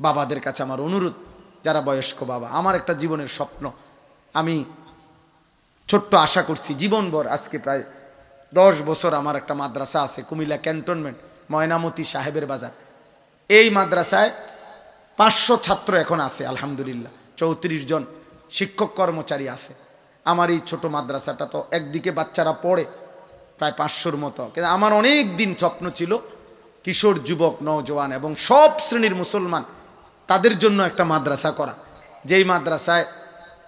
বাবাদের কাছে আমার অনুরোধ, যারা বয়স্ক বাবা, আমার একটা জীবনের স্বপ্ন। আমি ছোট্ট আশা করছি, জীবনভর আজকে প্রায় দশ বছর আমার একটা মাদ্রাসা আছে, কুমিল্লা ক্যান্টনমেন্ট, ময়নামতি সাহেবের বাজার। এই মাদ্রাসায় পাঁচশো ছাত্র এখন আছে, আলহামদুলিল্লাহ। চৌত্রিশ জন শিক্ষক কর্মচারী আছে। আমার এই ছোট মাদ্রাসাটা তো একদিকে বাচ্চারা পড়ে, প্রায় পাঁচশোর মতো। কিন্তু আমার অনেক দিন স্বপ্ন ছিল, কিশোর, যুবক, নওজোয়ান এবং সব শ্রেণির মুসলমান তাদের জন্য একটা মাদ্রাসা করা। যেই মাদ্রাসায়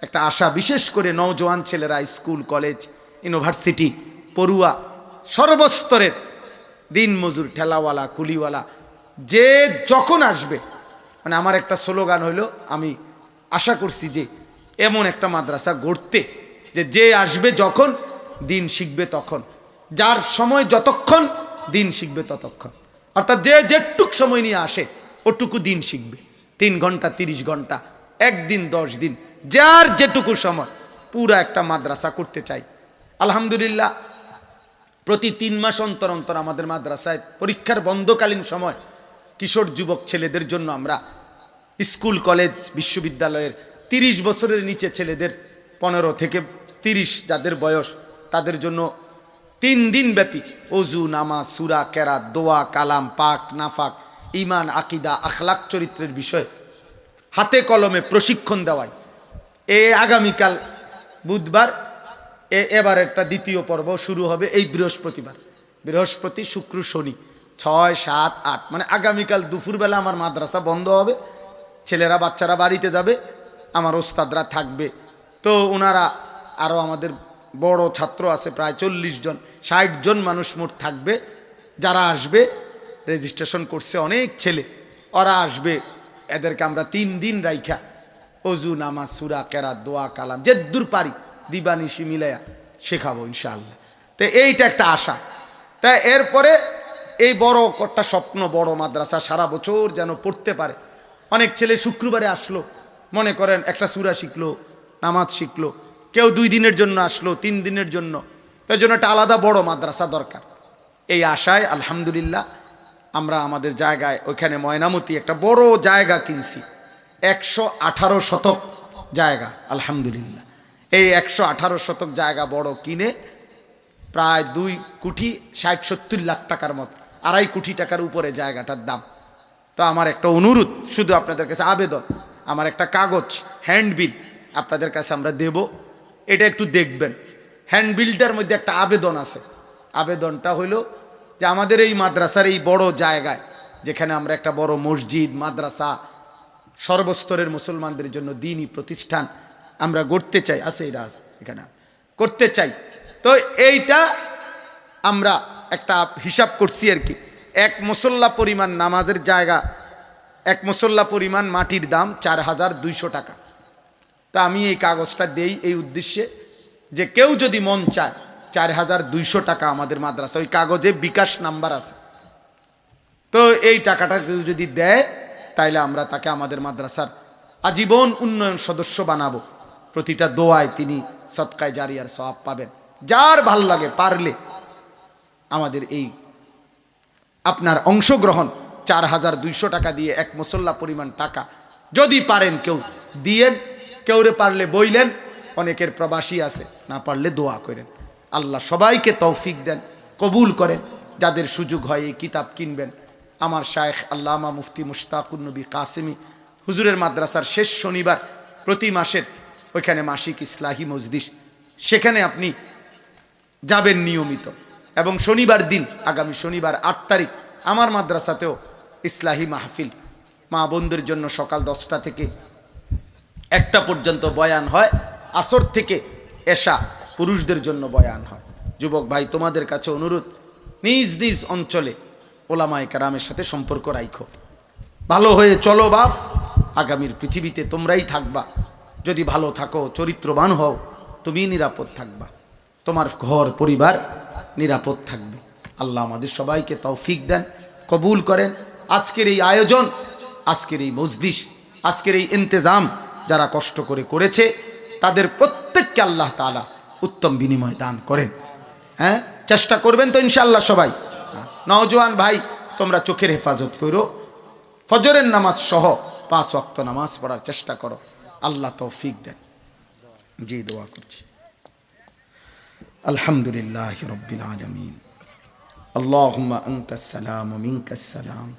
একটা আশা বিশেষ করে নওজোয়ান ছেলেরা স্কুল, কলেজ, ইউনিভার্সিটি, পড়ুয়া, সর্বস্তরের দিন মজুর ঠেলাওয়ালা, কুলিওয়ালা, যে যখন আসবে মানে আমার একটা স্লোগান হইল, আমি আশা করছি যে এমন একটা মাদ্রাসা গড়তে, যে যে আসবে যখন, দিন শিখবে তখন। যার সময় যতক্ষণ, দিন শিখবে ততক্ষণ। অর্থাৎ যে যেটুক সময় নিয়ে আসে, ওটুকু দিন শিখবে। তিন ঘণ্টা, তিরিশ ঘণ্টা, একদিন, দশ দিন, যার যেটুকু সময়, পুরা একটা মাদ্রাসা করতে চাই। আলহামদুলিল্লাহ, প্রতি তিন মাস অন্তর অন্তর আমাদের মাদ্রাসায় পরীক্ষার বন্ধকালীন সময় কিশোর যুবক ছেলেদের জন্য আমরা স্কুল, কলেজ, বিশ্ববিদ্যালয়ের তিরিশ বছরের নিচে ছেলেদের পনেরো থেকে তিরিশ যাদের বয়স, তাদের জন্য তিন দিন ব্যাপী অজু, নামাজ, সুরা কেরা দোয়া, কালাম, পাক, নাফাক ইমান, আকিদা, আখলাক চরিত্রের বিষয় হাতে কলমে প্রশিক্ষণ দেওয়ায় এ আগামীকাল বুধবার, এ এবার একটা দ্বিতীয় পর্ব শুরু হবে এই বৃহস্পতিবার। বৃহস্পতি, শুক্র, শনি, ছয়, সাত, আট। মানে আগামীকাল দুপুরবেলা আমার মাদ্রাসা বন্ধ হবে, ছেলেরা, বাচ্চারা বাড়িতে যাবে, আমার ওস্তাদরা থাকবে। তো ওনারা আরও আমাদের বড় ছাত্র আছে, প্রায় চল্লিশ জন, ষাট জন মানুষ মোট থাকবে, যারা আসবে রেজিস্ট্রেশন করছে অনেক ছেলে। ওরা আসবে, এদেরকে আমরা তিন দিন রাইখা। অজু, নামাজ, সুরা কেরা দোয়া, কালাম, যে দূর পারি দিবানিশি মিলাইয়া শেখাবো ইনশাআল্লাহ। তো এইটা একটা আশা। তা এরপরে এই বড় একটা স্বপ্ন, বড় মাদ্রাসা সারা বছর যেন পড়তে পারে। অনেক ছেলে শুক্রবারে আসলো, মনে করেন একটা সুরা শিখলো, নামাজ শিখলো, কেউ দুই দিনের জন্য আসলো, তিন দিনের জন্য। এর জন্য একটা আলাদা বড় মাদ্রাসা দরকার। এই আশায় আলহামদুলিল্লাহ আমরা আমাদের জায়গায় ওইখানে ময়নামতি একটা বড় জায়গা কিনছি। একশো আঠারো শতক জায়গা, আলহামদুলিল্লাহ। এই একশো আঠারো শতক জায়গা বড় কিনে প্রায় দুই কোটি ষাট সত্তর লাখ টাকার মতো, আড়াই কোটি টাকার উপরে জায়গাটার দাম। তো আমার একটা অনুরোধ, শুধু আপনাদের কাছে আবেদন, আমার একটা কাগজ, হ্যান্ডবিল আপনাদের কাছে আমরা দেব। এটা একটু দেখবেন। হ্যান্ডবিলটার মধ্যে একটা আবেদন আছে। আবেদনটা হইল যে আমাদের এই মাদ্রাসার এই বড় জায়গায়, যেখানে আমরা একটা বড় মসজিদ, মাদ্রাসা, সর্বস্তরের মুসলমানদের জন্য দিনই প্রতিষ্ঠান, আমরা গড়তে চাই। আছে, এটা এখানে করতে চাই। তো এইটা আমরা একটা হিসাব করছি আর কি। এক মুসল্লা পরিমাণ নামাজের জায়গা, এক মুসল্লা পরিমাণ মাটির দাম চার হাজার দুইশো টাকা। তা আমি এই কাগজটা দেই এই উদ্দেশ্যে যে কেউ যদি মন চায় চার হাজার দুইশো টাকা আমাদের মাদ্রাসা, ওই কাগজে বিকাশ নাম্বার আছে। তো এই টাকাটা কেউ যদি দেয়, তাইলে আমরা তাকে আমাদের মাদ্রাসার আজীবন উন্নয়ন সদস্য বানাবো। প্রতিটা দোয়ায় তিনি সৎকায় জারিয়ার সব পাবেন। যার ভালো লাগে পারলে আমাদের এই আপনার অংশগ্রহণ চার হাজার দুইশো টাকা দিয়ে এক মুসল্লা পরিমাণ টাকা যদি পারেন কেউ দিয়েন কেউরে পারলে বইলেন, অনেকের প্রবাসী আছে, না পারলে দোয়া করেন। আল্লাহ সবাইকে তৌফিক দেন, কবুল করেন। যাদের সুযোগ হয় এই কিতাব কিনবেন। আমার শায়েখ আল্লামা মুফতি মুশতাকুর নবী কাসেমি, হুজুরের মাদ্রাসার শেষ শনিবার প্রতি মাসের ওইখানে মাসিক ইসলাহি মজদিস সেখানে আপনি যাবেন নিয়মিত। এবং শনিবার দিন, আগামী শনিবার আট তারিখ, আমার মাদ্রাসাতেও ইসলাহি মাহফিল। মা বোনদের জন্য সকাল দশটা থেকে একটা পর্যন্ত বয়ান হয়। আসর থেকে এশা পুরুষদের জন্য বয়ান হয়। যুবক ভাই, তোমাদের কাছে অনুরোধ, নিজ নিজ অঞ্চলে ওলামায় কারামের সাথে সম্পর্ক রাইখো। ভালো হয়ে চলো বাপ, আগামীর পৃথিবীতে তোমরাই থাকবা। যদি ভালো থাকো, চরিত্রবান হও, তুমি নিরাপদ থাকবা। তোমার ঘর, পরিবার নিরাপদ থাকবে। আল্লাহ আমাদের সবাইকে তৌফিক দেন, কবুল করেন। আজকের এই আয়োজন, আজকের এই মজদিস আজকের এই ইন্তেজাম যারা কষ্ট করে করেছে, তাদের প্রত্যেককে আল্লাহ তালা উত্তম বিনিময় দান করেন হ্যাঁ চেষ্টা করবেন তো ইনশাল্লাহ সবাই হ্যাঁ, নওজোয়ান ভাই তোমরা চোখের হেফাজত করো ফজরের নামাজ সহ পাঁচ ওয়াক্ত নামাজ পড়ার চেষ্টা করো আল্লাহ তৌফিক দেন জি দোয়া করছি আলহামদুলিল্লাহ রব্বিল আলমিন اللهم أنت السلام ومنك السلام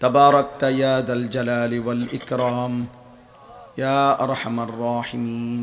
تباركت يا ذا الجلال والإكرام يا أرحم الراحمين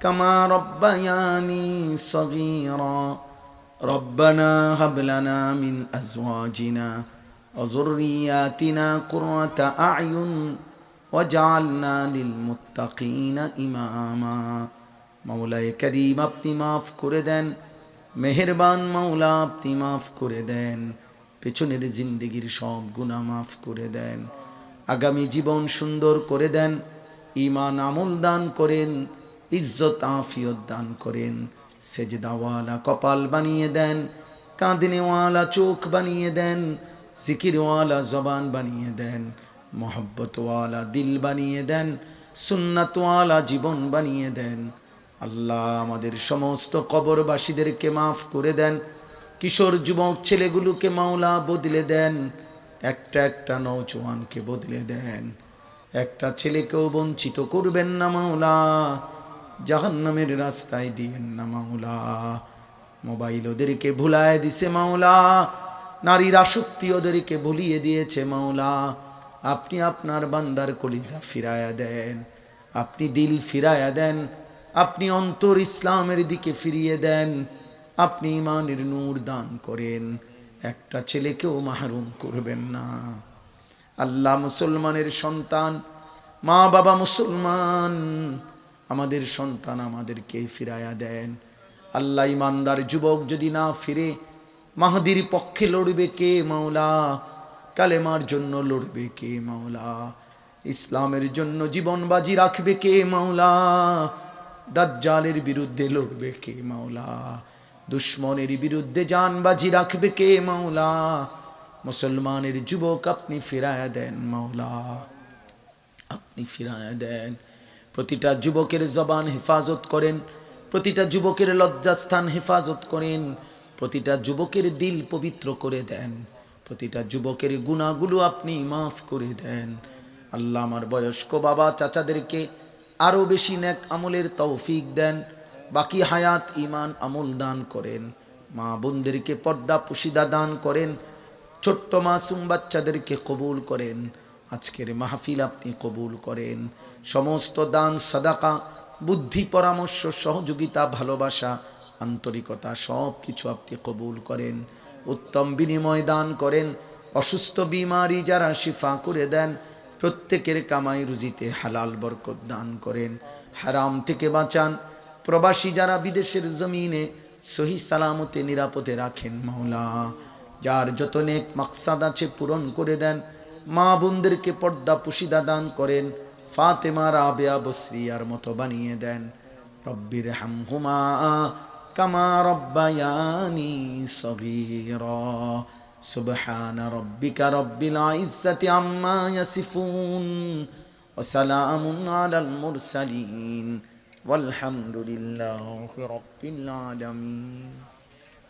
كما ربياني صغيرا ربنا هب لنا من أزواجنا وذرياتنا قرة أعين وجعلنا للمتقين إماما মাওলায় করিম আপনি মাফ করে দেন মেহেরবান মাওলা আপনি মাফ করে দেন পেছনের জিন্দগির সব গুণা মাফ করে দেন আগামী জীবন সুন্দর করে দেন ইমান আমল দান করেন ইজ্জত আফিয়ত দান করেন। সেজদাওয়ালা কপাল বানিয়ে দেন, কাঁদিনেওয়ালা চোখ বানিয়ে দেন, জিকিরওয়ালা জবান বানিয়ে দেন, মোহব্বতওয়ালা দিল বানিয়ে দেন, সুন্নাতওয়ালা জীবন বানিয়ে দেন। আল্লাহ আমাদের সমস্ত কবরবাসীদেরকে মাফ করে দেন, কিশোর যুবক ছেলেগুলোকে মাওলা বদলে দেন, একটা একটা নৌজওয়ানকে বদলে দেন। একটা ছেলেকেও বঞ্চিত করবেন না মাওলা জাহান্নামের রাস্তায় দিয়েন না মাওলা। মোবাইল ওদেরকে ভুলায় দিছে মাওলা। নারীর আসক্তি ওদেরকে ভুলিয়ে দিয়েছে মাওলা। আপনি আপনার বান্দার কলিজা ফিরায়া দেন। আপনি দিল ফিরায়া দেন। আপনি অন্তর ইসলামের দিকে ফিরিয়ে দেন। আপনি ইমানের নূর দান করেন। একটা ছেলেকেও মাহরুম করবেন না। আল্লাহ মুসলমানের সন্তান মা বাবা মুসলমান আমাদের সন্তান আমাদেরকে ফিরায়া দেন। আল্লাহ ইমানদার যুবক যদি না ফিরে, মাহাদির পক্ষে লড়বে কে মাওলা? কালেমার জন্য লড়বে কে মাওলা? ইসলামের জন্য জীবন বাজি রাখবে কে মাওলা? দাজ্জালের বিরুদ্ধে লড়বে কে মাওলা? দুশ্মনের বিরুদ্ধে জানবাজি রাখবে কে মাওলা? মুসলমানের যুবক আপনি ফিরায়া দেন মাওলা। আপনি ফিরায়া দেন। প্রতিটা যুবকের জবান হেফাজত করেন, প্রতিটা যুবকের লজ্জাস্থান হেফাজত করেন, প্রতিটা যুবকের দিল পবিত্র করে দেন, প্রতিটা যুবকের গুণাগুলো আপনি মাফ করে দেন। আল্লাহ আমার বয়স্ক বাবা চাচাদেরকে আরও বেশি ন্যাক আমলের তৌফিক দেন, বাকি হায়াত ইমান আমল দান করেন, মা বোনদেরকে পর্দা পুশিদা দান করেন, ছোট্ট মাসুম বাচ্চাদেরকে কবুল করেন, আজকের মাহফিল আপনি কবুল করেন। সমস্ত দান, সাদাকা, বুদ্ধি, পরামর্শ, সহযোগিতা, ভালোবাসা, আন্তরিকতা সব কিছু আপনি কবুল করেন। উত্তম বিনিময় দান করেন। অসুস্থ বিমারি যারা শিফা করে দেন, প্রত্যেকের কামাই রুজিতে হালাল বরকত দান করেন। হারাম থেকে বাঁচান। প্রবাসী যারা বিদেশের জমিনে সহি সালামতে নিরাপদে রাখেন মাওলা। যার যত নেক মাকসাদ আছে পূরণ করে দেন। মা বোনদেরকে পর্দা পুশিদা দান করেন। ফাতেমা রাবেয়া বসরিয়ার মতো বানিয়ে দেন রব্বির হামহুমা কামা রব্বায়ানি সগীরা سبحان ربك رب العزة عما يصفون وسلام على المرسلين والحمد لله رب العالمين